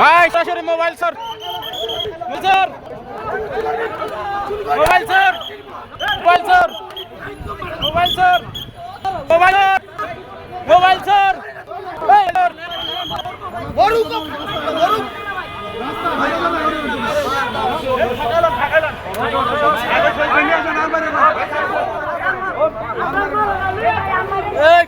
ভাই সরাসরি mobile sir. Mobile sir. Mobile sir mobile sir mobile mobile sir এই sir এই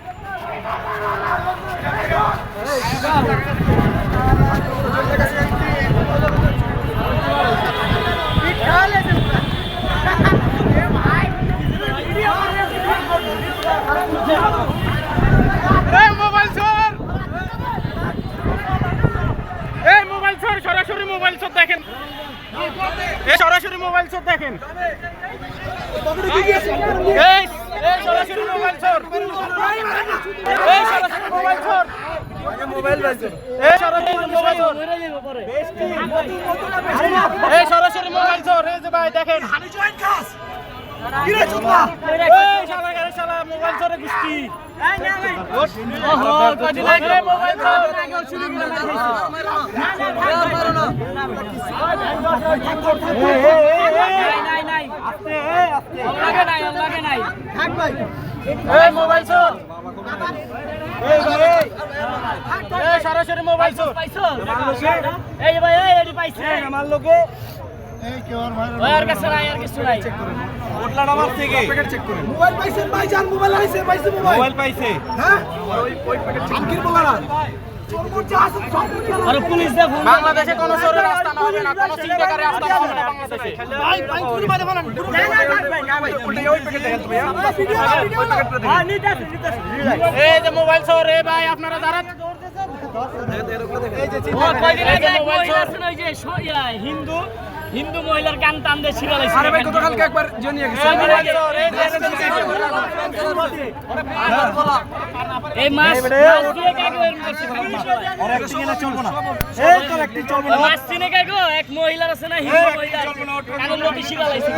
এই মোবাইল চোর এই মোবাইল চোর সরাসরি মোবাইল চোর দেখেন এই সরাসরি মোবাইল চোর দেখেন। সরাসরি মোবাইল চোর এই যে ভাই দেখেন। মোবাইল চোরে লাগে মোবাইল চোর চোর এই সরাসরি মোবাইল চোর এই ভাই এই পাইছে। আমার লোকে ওই আর কিছু নাই আর কিছু নাই মোবাইল পাইছেন ভাইজান মোবাইল আইছে পাইছে মোবাইল মোবাইল পাইছে হ্যাঁ আমকির যে আছে সব আর পুলিশ দে ফোন বাংলাদেশে কোনো চোরের রাস্তা না হবে না কোনো চিন্তাকারী রাস্তা না হবে না বাংলাদেশে ভাই ভাই পুরো মাঝে বলেন না না ভাই না ভাই উল্টে ওই প্যাকেট দেখেন তুমি হ্যাঁ নিতে আসুন এই যে মোবাইল চোর এই ভাই আপনারা যারা ও কয়দিন এই আগে যে এক মোবাইল মহিলা চোর আছে না, ওই যে স- ইয়া, হিন্দু হিন্দু মহিলার কান টান দিয়ে ছিড়ালাইছে আরে ভাই গতকালকে একবার জনিয়ে গেছে। এই মাছ মাছ দিয়ে কাকে এরকম করছে এই তোর একটি চলবে না। মাছ চিনে কাকে এক মহিলার আছে না হিন্দু মহিলা কানের লতি ছিড়ালাইছে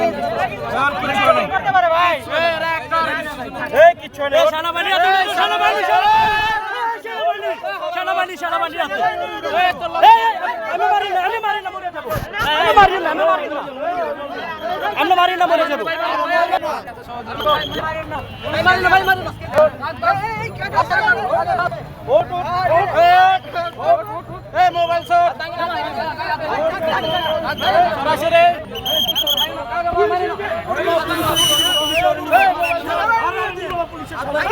এই কিছু এই সেনাবাহিনী আছে না, সেনাবাহিনী, সেনাবাহিনী, সেনাবাহিনী এই, মারি না, আমি মারি না, মরে যাব। আমি মারি না, আমি মারি না। আমরা মারি না, মরে যাব। এই, মারি না, ভাই, মারি না। মোবাইল সরাসরি আর মারো না, মারো না। এই, ভাই, এই, না ভাই মারো না, এই, আর মারো এই। মরে যাব। এই মোবাইল চোর এই শালার ওই শালা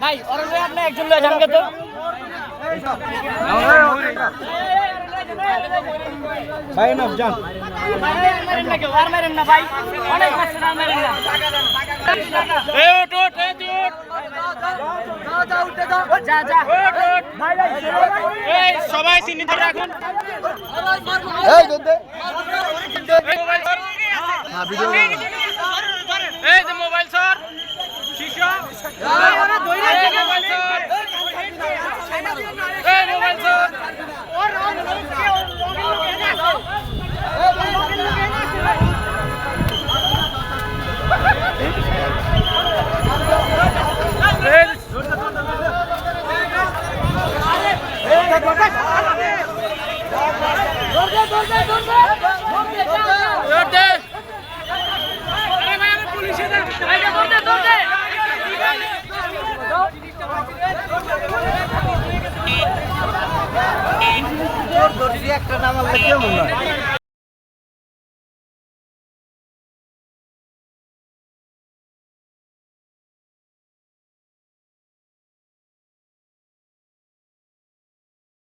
ভাই, লয়ে আপনি একজন যান গে তো। ভাই না জান ভাই, আর মারেন না কেউ, আর মারেন না, ভাই। অনেক মারছেন, আর মারেন না। এই ওঠ ওঠ এই তুই ওঠ যা, যা। ওঠ ওঠ এই সবাই চিহ্নিত রাখুন এই দে এই মোবাইল চোর এই যে মোবাইল চোর শিশু এই মোবাইল চোর একটা নাম আল্লাহ কেমন